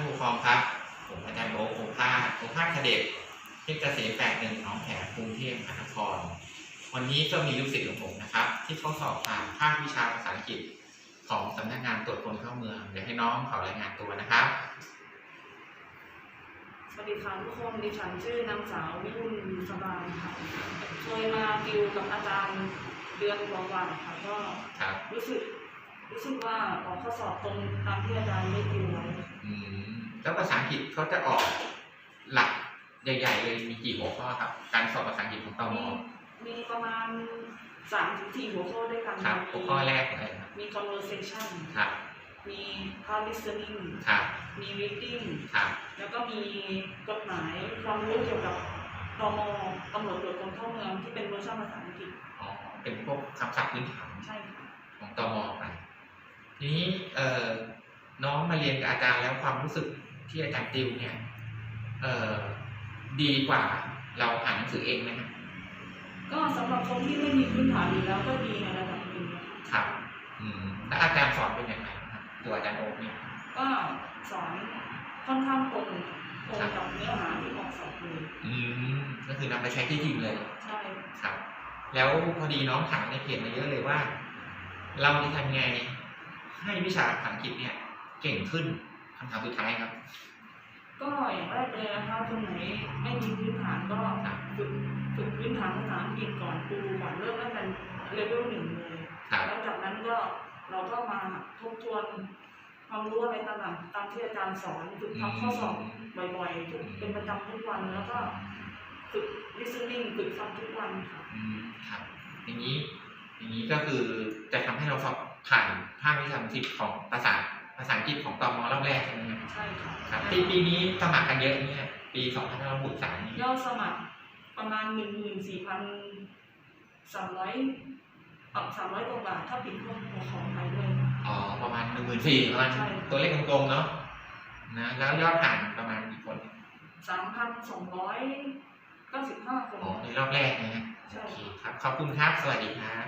านผู้ปกครองครับ ผมอาจารย์โอ๊คโอภาสโอภาสคเดชเทพเกษมแปดหนึ่งหนองแขมกรุงเทพมหานคร วันนี้ก็มีลูกศิษย์ของผมนะครับ ที่เขาสอบผ่านภาควิชาภาษาอังกฤษของสำนักงานตรวจคนเข้าเมือง เดี๋ยวให้น้องเขารายงานตัวนะครับ สวัสดีค่ะทุกคน ดิฉันชื่อนางสาววิรุณสบายค่ะ เคยมาติวกับอาจารย์เดือนกว่าๆค่ะก็ครับรู้สึก รู้สึกว่าออกข้อสอบตรงตามที่อาจารย์ได้ติวไว้อืมแล้วภาษาอังกฤษเขาจะออกหลักใหญ่ๆเลยมีกี่หัวข้อครับ การสอบภาษาอังกฤษของตมมีมีประมาณสามถึงสี่หัวข้อด้วยกันครับมีหัวข้อแรกเลยครับมี conversation ครับมี hard listening ครับมี reading ครับแล้วก็มีกฎหมายความรู้เกี่ยวกับตมตำรวจตรวจคนเข้าเมืองที่เป็นเวอร์ชันภาษาอังกฤษอ๋อเป็นพวกคำศัพท์พื้นฐาน ใช่ค่ะ ของตมไป ทีนี้เอ่อน้องมาเรียนกับอาจารย์แล้วความรู้สึกที่อาจารย์ติวเนี่ยเอ่อดีกว่าเราอ่านหนังสือเองไหมครับก็สำหรับคนที่ไม่มีพื้นฐานอยู่แล้วก็ดีในระดับหนึ่งนะคะครับอืมแล้วอาจารย์สอนเป็นยังไงครับตัวอาจารย์โอ๊คเนี่ยก็สอนค่อนข้างตรงตรงกับเนื้อหาที่ออกสอบเลยอืมก็คือนำไปใช้ที่จริงเลยใช่ครับ แล้วพอดีน้องถามในเพจมาเยอะเลยว่า เราจะทำไง ให้วิชาภาษาอังกฤษเนี่ยเก่งขึ้นคำถามสุดท้ายครับ ก็อย่างแรกเลยนะคะคนไหนไม่มีพื้นฐานก็ฝึกฝึกพื้นฐานภาษาอังกฤษก่อนครูก่อนเริ่มตั้งแต่เลเวลหนึ่งเลยครับแล้วจากนั้นก็เราก็มาทบทวนความรู้อะไรต่างๆตามที่อาจารย์สอนฝึกทำข้อสอบบ่อยๆทุกเป็นประจำทุกวันแล้วก็ฝึก listening ฝึกฟังทุกวันค่ะอืมครับ อย่างนี้ อย่างนี้ก็คือจะทำให้เราสอบ ผ่านภาควิชาภาษาอังกฤษของภาษาภาษาอังกฤษของตมรอบแรกใช่ไหมครับใช่ค่ะครับปีปีนี้สมัครกันเยอะเนี่ยปี2 5 6 3นี่ยอดสมัครประมาณหนึ่งหมื่นสี่พันสามร้อยสามร้อยกว่าบาทถ้าปิดพวกหัวของไทยด้วยค่ะอ๋อประมาณหนึ่งหมื่นสี่ประมาณใช่ตัวเลขกลมๆเนาะนะแล้วยอดผ่านประมาณกี่คนสามพันสองร้อยเก้าสิบห้าคนอ๋อในรอบแรกนะฮะใช่โอเคครับขอบคุณครับ สวัสดีครับ